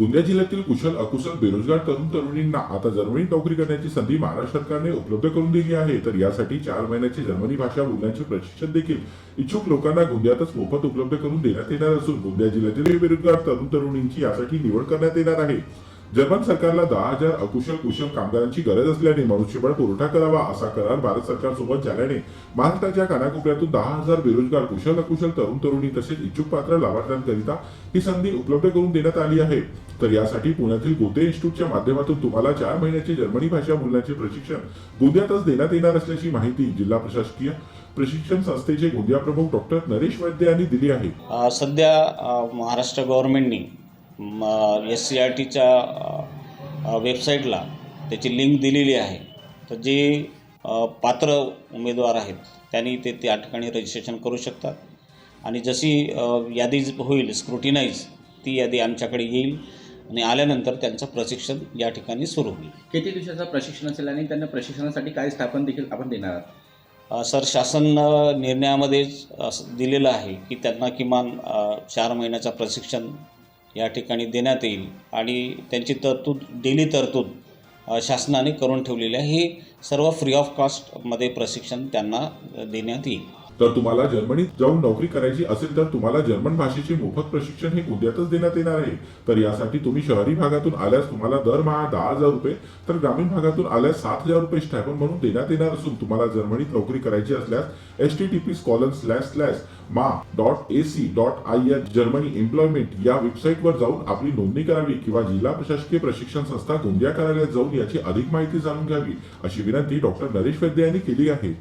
गोंदिया जिल्ह्यातील कुशल अकुशल बेरोजगार तरुण तरुणींना आता जर्मनीत नोकरी करण्याची संधी महाराष्ट्र सरकारने उपलब्ध करून दिली आहे. तर यासाठी चार महिन्याची जर्मनी भाषा बोलण्याचे प्रशिक्षण देखील इच्छुक लोकांना गोंदियातच मोफत उपलब्ध करून देण्यात येणार असून गोंदिया जिल्ह्यातील बेरोजगार तरुण तरुणींची यासाठी निवड करण्यात येणार आहे. जर्मन सरकारला दहा हजार अकुशल कुशल कामगारांची गरज असल्याने मनुष्यबळ पुरवठा करावा असा करार भारत सरकारसोबत झाल्याने महाराष्ट्राच्या कानाकोपऱ्यातून दहा हजार बेरोजगार कुशल अकुशल तरुण तरुणी तसेच इच्छुक पात्र लाभार्थ्यांकरिता ही संधी उपलब्ध करून देण्यात आली आहे. तर यासाठी पुण्यातील गोते इन्स्टिट्यूटच्या माध्यमातून तुम्हाला चार महिन्याचे जर्मनी भाषा बोलण्याचे प्रशिक्षण गोंदियातच देण्यात येणार असल्याची माहिती जिल्हा प्रशासकीय प्रशिक्षण संस्थेचे गोंदिया प्रमुख डॉक्टर नरेश वैद्य यांनी दिली आहे. सध्या महाराष्ट्र गव्हर्नमेंटनी एस सी आर टीच्या वेबसाईटला त्याची लिंक दिलेली आहे. तर जे पात्र उमेदवार आहेत त्यांनी ते त्या ठिकाणी रजिस्ट्रेशन करू शकतात. आणि जशी यादी होईल स्क्रुटिनाईज ती यादी आमच्याकडे येईल आणि आल्यानंतर त्यांचं प्रशिक्षण या ठिकाणी सुरू होईल. किती दिवसाचं प्रशिक्षण असेल आणि त्यांना प्रशिक्षणासाठी काय स्थापन देखील आपण देणार आहात? सर शासन असं दिलेलं आहे की त्यांना किमान चार महिन्याचं प्रशिक्षण या ठिकाणी देण्यात येईल. आणि त्यांची तरतूद डेली तरतूद शासनाने करून ठेवलेली आहे. हे सर्व फ्री ऑफ कॉस्टमध्ये प्रशिक्षण त्यांना देण्यात येईल. तर तुम्हाला जर्मनीत जाऊन नोकरी करायची असेल तर तुम्हाला जर्मन भाषेचे मोफत प्रशिक्षण हे उद्यातच देण्यात येणार आहे. तर यासाठी तुम्ही शहरी भागातून आल्यास तुम्हाला दरमहा दहा हजार रुपये तर ग्रामीण भागातून आल्यास सात हजार रुपये स्टायपन म्हणून देण्यात येणार असून तुम्हाला जर्मनीत नोकरी करायची असल्यास S T T P s colon slash slash मा dot A C dot I H Germany employment या वेबसाईटवर जाऊन आपली नोंदणी करावी किंवा जिल्हा प्रशासकीय प्रशिक्षण संस्था गोंदिया कार्यालयात जाऊन याची अधिक माहिती जाणून घ्यावी अशी विनंती डॉक्टर नरेश वैद्य यांनी केली आहे.